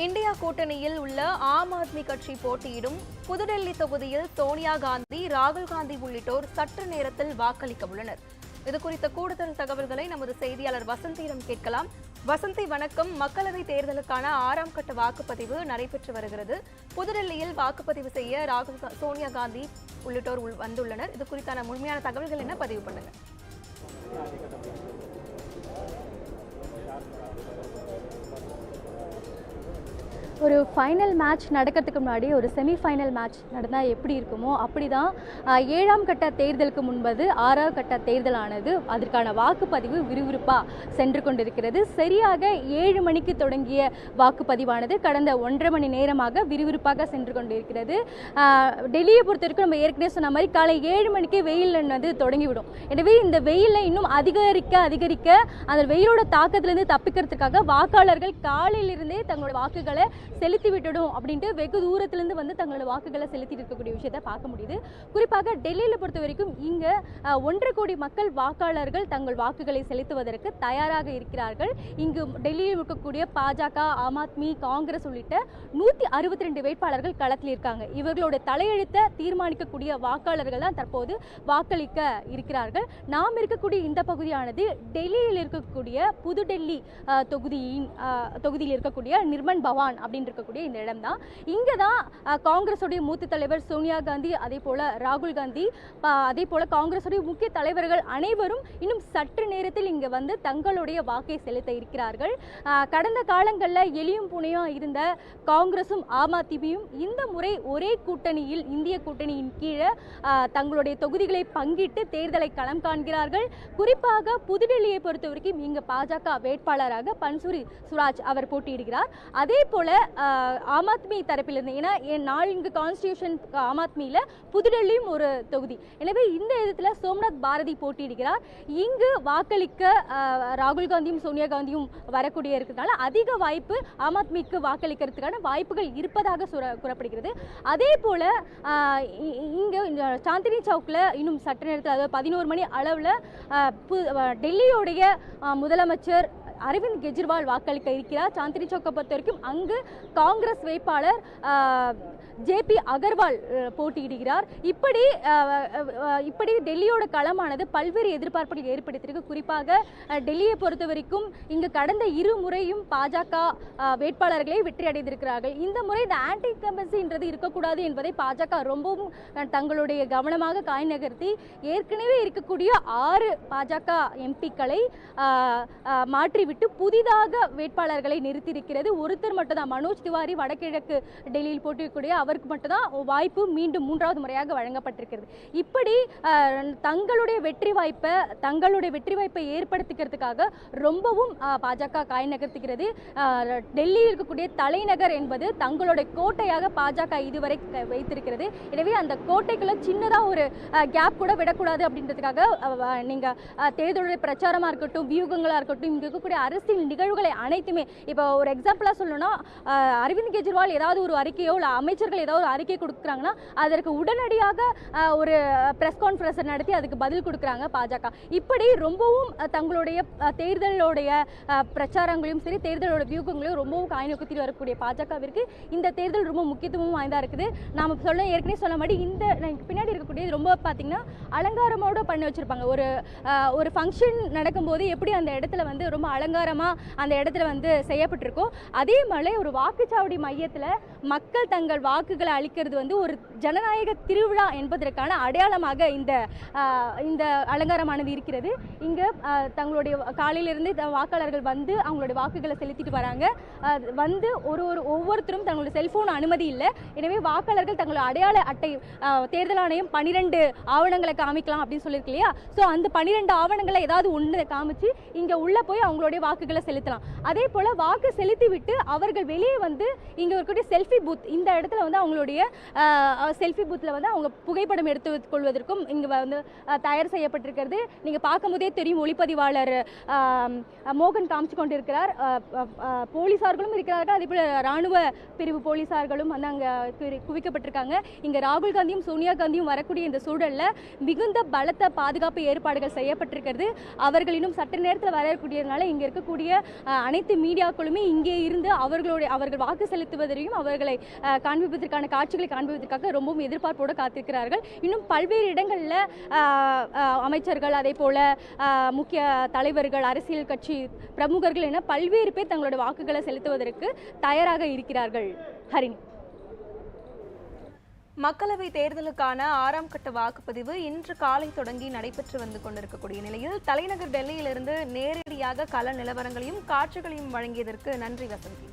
India கூட்டணியில் உள்ள ஆம் ஆத்மி கட்சி போட்டியிடும் புதுடெல்லி தொகுதியில் சோனியா காந்தி ராகுல் காந்தி உள்ளிட்டோர் சற்று நேரத்தில் வாக்களிக்க உள்ளனர். இது குறித்த கூடுதல் தகவல்களை நமது செய்தியாளர் வசந்தியிடம் கேட்கலாம். வசந்தி வணக்கம். மக்களவை தேர்தலுக்கான ஆறாம் கட்ட வாக்குப்பதிவு நடைபெற்று வருகிறது. புதுடெல்லியில் வாக்குப்பதிவு செய்ய ராகுல் கா- சோனியா காந்தி உள்ளிட்டோர் உள் வந்துள்ளனர். இது குறித்தான முழுமையான தகவல்கள் என்ன? பதிவு பண்ணுங்க. ஒரு ஃபைனல் மேட்ச் நடக்கிறதுக்கு முன்னாடி ஒரு செமி ஃபைனல் மேட்ச் நடந்தால் எப்படி இருக்குமோ அப்படி தான் ஏழாம் கட்ட தேர்தலுக்கு முன்பது ஆறாம் கட்ட தேர்தலானது அதற்கான வாக்குப்பதிவு விறுவிறுப்பாக சென்று கொண்டிருக்கிறது. சரியாக ஏழு மணிக்கு தொடங்கிய வாக்குப்பதிவானது கடந்த ஒன்றரை மணி நேரமாக விறுவிறுப்பாக சென்று கொண்டிருக்கிறது. டெல்லியை பொறுத்த வரைக்கும் நம்ம ஏற்கனவே சொன்ன மாதிரி காலை ஏழு மணிக்கு வெயில் வந்து தொடங்கிவிடும். எனவே இந்த வெயிலில் இன்னும் அதிகரிக்க அதிகரிக்க அந்த வெயிலோட தாக்கத்திலிருந்து தப்பிக்கிறதுக்காக வாக்காளர்கள் காலையிலிருந்தே தங்களோட வாக்குகளை செலுத்தி விட்டுடும் அப்படின்ட்டு வெகு தூரத்துலேருந்து வந்து தங்களோட வாக்குகளை செலுத்திட்டு இருக்கக்கூடிய விஷயத்தை பார்க்க முடியுது. குறிப்பாக டெல்லியில் பொறுத்த வரைக்கும் இங்கே ஒன்றரை கோடி மக்கள் வாக்காளர்கள் தங்கள் வாக்குகளை செலுத்துவதற்கு தயாராக இருக்கிறார்கள். இங்கு டெல்லியில் இருக்கக்கூடிய பாஜக ஆம் ஆத்மி காங்கிரஸ் உள்ளிட்ட நூற்றி அறுபத்தி ரெண்டு வேட்பாளர்கள் களத்தில் இருக்காங்க. இவர்களோட தலையெழுத்தை தீர்மானிக்கக்கூடிய வாக்காளர்கள் தான் தற்போது வாக்களிக்க இருக்கிறார்கள். நாம் இருக்கக்கூடிய இந்த பகுதியானது டெல்லியில் இருக்கக்கூடிய புதுடெல்லி தொகுதியின் தொகுதியில் இருக்கக்கூடிய நிர்மன் பவான் அப்படின்னு இருக்கக்கூடிய இந்த இடம் தான் இங்கே தான் காங்கிரஸுடைய மூத்த தலைவர் சோனியா காந்தி அதே போல ராகுல் காந்தி அதே போல காங்கிரஸுடைய முக்கிய தலைவர்கள் அனைவரும் இன்னும் சற்று நேரத்தில் இங்கே வந்து தங்களுடைய வாக்கை செலுத்த இருக்கிறார்கள். கடந்த காலங்களில் எலியும் புனையும் இருந்த காங்கிரஸும் ஆம் ஆத்மியும் இந்த முறை ஒரே கூட்டணியில் இந்திய கூட்டணியின் கீழே தங்களுடைய தொகுதிகளை பங்கிட்டு தேர்தலை களம் காண்கிறார்கள். குறிப்பாக புதுடெல்லியை பொறுத்தவரைக்கும் இங்கே இங்கு பாஜக வேட்பாளராக பன்சூரி சுராஜ் அவர் போட்டியிடுகிறார். அதே போல ஆம் ஆத்மி தரப்பிலிருந்து. ஏன்னா என் நான்கு கான்ஸ்டியூஷன் ஆம் ஆத்மியில் புதுடெல்லியும் ஒரு தொகுதி. எனவே இந்த இடத்துல சோம்நாத் பாரதி போட்டியிடுகிறார். இங்கு வாக்களிக்க ராகுல் காந்தியும் சோனியா காந்தியும் வரக்கூடிய இருக்கிறதுனால அதிக வாய்ப்பு ஆம் ஆத்மிக்கு வாக்களிக்கிறதுக்கான வாய்ப்புகள் இருப்பதாக கூறப்படுகிறது. அதே போல் இங்கே இ- இந்த சாந்தினி சவுக்கில் இன்னும் சற்று நேரத்தில் அதாவது பதினோரு மணி அளவில் டெல்லியோடைய முதலமைச்சர் அரவிந்த் கெஜ்ரிவால் வாக்களிக்க இருக்கிறார். சாந்தினி சௌக்கை பொறுத்த வரைக்கும் அங்கு காங்கிரஸ் வேட்பாளர் ஜேபி அகர்வால் போட்டியிடுகிறார். இப்படி இப்படி டெல்லியோட களமானது பல்வேறு எதிர்பார்ப்புகள் ஏற்படுத்தியிருக்கு. குறிப்பாக டெல்லியை பொறுத்த வரைக்கும் இங்கு கடந்த இரு முறையும் பாஜக வேட்பாளர்களே வெற்றி அடைந்திருக்கிறார்கள். இந்த முறை இந்த ஆன்டி கம்பன்சின்றது இருக்கக்கூடாது என்பதை பாஜக ரொம்பவும் தங்களுடைய கவனமாக காய் நகர்த்தி ஏற்கனவே இருக்கக்கூடிய ஆறு பாஜக எம்பிக்களை மாற்றி விட்டு புதிதாக வேட்பாளர்களை நிறுத்தியிருக்கிறது. ஒருத்தர் மட்டும்தான். மனோஜ் திவாரி வடகிழக்கு டெல்லியில் போட்டியிடக்கூடிய அவருக்கு மட்டும்தான் வாய்ப்பு மீண்டும் மூன்றாவது முறையாக வழங்கப்பட்டிருக்கிறது. இப்படி தங்களுடைய வெற்றி வாய்ப்பை தங்களுடைய வெற்றி வாய்ப்பை ஏற்படுத்திக்கிறதுக்காக ரொம்பவும் பாஜக காய் நகர்த்துகிறது. டெல்லியில் இருக்கக்கூடிய தலைநகர் என்பது தங்களுடைய கோட்டையாக பாஜக இதுவரை க- வைத்திருக்கிறது. எனவே அந்த கோட்டைக்குள்ள சின்னதாக ஒரு கேப் கூட விடக்கூடாது அப்படின்றதுக்காக நீங்கள் தேர்தலுடைய பிரச்சாரமாக இருக்கட்டும் வியூகங்களாக இருக்கட்டும் இங்கே இருக்கக்கூடிய அரசியல் நிகழ்வுகளை அனைத்துமே. இப்போ ஒரு எக்ஸாம்பிளாக சொல்லணும்னா அரவிந்த் கெஜ்ரிவால் ஏதாவது ஒரு அறிக்கையோ இல்லை அமைச்சர்கள் ஏதாவது ஒரு அறிக்கை கொடுக்குறாங்கன்னா அதற்கு உடனடியாக ஒரு ப்ரெஸ் கான்ஃபரன்ஸ் நடத்தி அதுக்கு பதில் கொடுக்குறாங்க பாஜக. இப்படி ரொம்பவும் தங்களுடைய தேர்தலோடைய பிரச்சாரங்களையும் சரி தேர்தலோட வியூகங்களையும் ரொம்பவும் காய்நோக்கத்தில் வரக்கூடிய பாஜகவிற்கு இந்த தேர்தல் ரொம்ப முக்கியத்துவம் வாய்ந்தா இருக்குது. நாம சொல்ல ஏற்கனவே சொன்ன மாதிரி இந்த பின்னாடி இருக்கக்கூடியது ரொம்ப பார்த்தீங்கன்னா அலங்காரமோட பண்ணி வச்சிருப்பாங்க. ஒரு ஒரு ஃபங்க்ஷன் நடக்கும்போது எப்படி அந்த இடத்துல வந்து ரொம்ப அலங்காரமா அந்த இடத்துல வந்து செய்யப்பட்டிருக்கும். அதே மாதிரி ஒரு வாக்குச்சாவடி மையத்தில் மக்கள் தங்கள் வாக்குகளை அளிக்கிறது வந்து ஒரு ஜனநாயக திருவிழா என்பதற்கான அடையாளமாக இந்த இந்த அலங்காரமானது இருக்கிறது. இங்கே தங்களுடைய காலையிலிருந்து வாக்காளர்கள் வந்து அவங்களுடைய வாக்குகளை செலுத்திட்டு வராங்க. வந்து ஒரு ஒரு ஒவ்வொருத்தரும் தங்களுடைய செல்போன் அனுமதி இல்லை. எனவே வாக்காளர்கள் தங்களுடைய அடையாள அட்டை தேர்தல் ஆணையம் பன்னிரெண்டு ஆவணங்களை காமிக்கலாம் அப்படின்னு சொல்லியிருக்கு இல்லையா? ஸோ அந்த பன்னிரெண்டு ஆவணங்களை ஏதாவது ஒன்று காமிச்சு இங்கே உள்ளே போய் அவங்களுடைய வாக்குகளை செலுத்தலாம். அதே போல் வாக்கு செலுத்தி விட்டு அவர்கள் வெளியே வந்து இங்கே இருக்கக்கூடிய செல்ஃப் செல்ஃபி பூத் இந்த இடத்துல வந்து அவங்களுடைய செல்ஃபி பூத்தில் வந்து அவங்க புகைப்படம் எடுத்து கொள்வதற்கும் இங்கே வந்து தயார் செய்யப்பட்டிருக்கிறது. நீங்கள் பார்க்கும்போதே தெரியும் ஒளிப்பதிவாளர் மோகன் காமிச்சு கொண்டிருக்கிறார். போலீசார்களும் இருக்கிறார்கள். அதே போல் ராணுவ பிரிவு போலீசார்களும் வந்து அங்கே குவிக்கப்பட்டிருக்காங்க. இங்கே ராகுல் காந்தியும் சோனியா காந்தியும் வரக்கூடிய இந்த சூழலில் மிகுந்த பலத்த பாதுகாப்பு ஏற்பாடுகள் செய்யப்பட்டிருக்கிறது. அவர்கள் இன்னும் சற்று நேரத்தில் வரக்கூடியதுனால இங்கே இருக்கக்கூடிய அனைத்து மீடியாக்களுமே இங்கே இருந்து அவர்களுடைய அவர்கள் வாக்கு செலுத்துவதையும் அவர்கள் அவர்களை காண்பிப்பதற்கான காட்சிகளை காண்பிப்பதற்காக ரொம்பவும் எதிர்பார்ப்போடு காத்திருக்கிறார்கள். இன்னும் பல்வேறு இடங்களில் அமைச்சர்கள் அதே போல முக்கிய தலைவர்கள் அரசியல் கட்சி பிரமுகர்கள் என பல்வேறு பேர் தங்களோட வாக்குகளை செலுத்துவதற்கு தயாராக இருக்கிறார்கள். ஹரிணி. மக்களவை தேர்தலுக்கான ஆறாம் கட்ட வாக்குப்பதிவு இன்று காலை தொடங்கி நடைபெற்று வந்து கொண்டிருக்கக்கூடிய நிலையில் தலைநகர் டெல்லியிலிருந்து நேரடியாக கள நிலவரங்களையும் காட்சிகளையும் வழங்கியதற்கு நன்றி வசந்தி.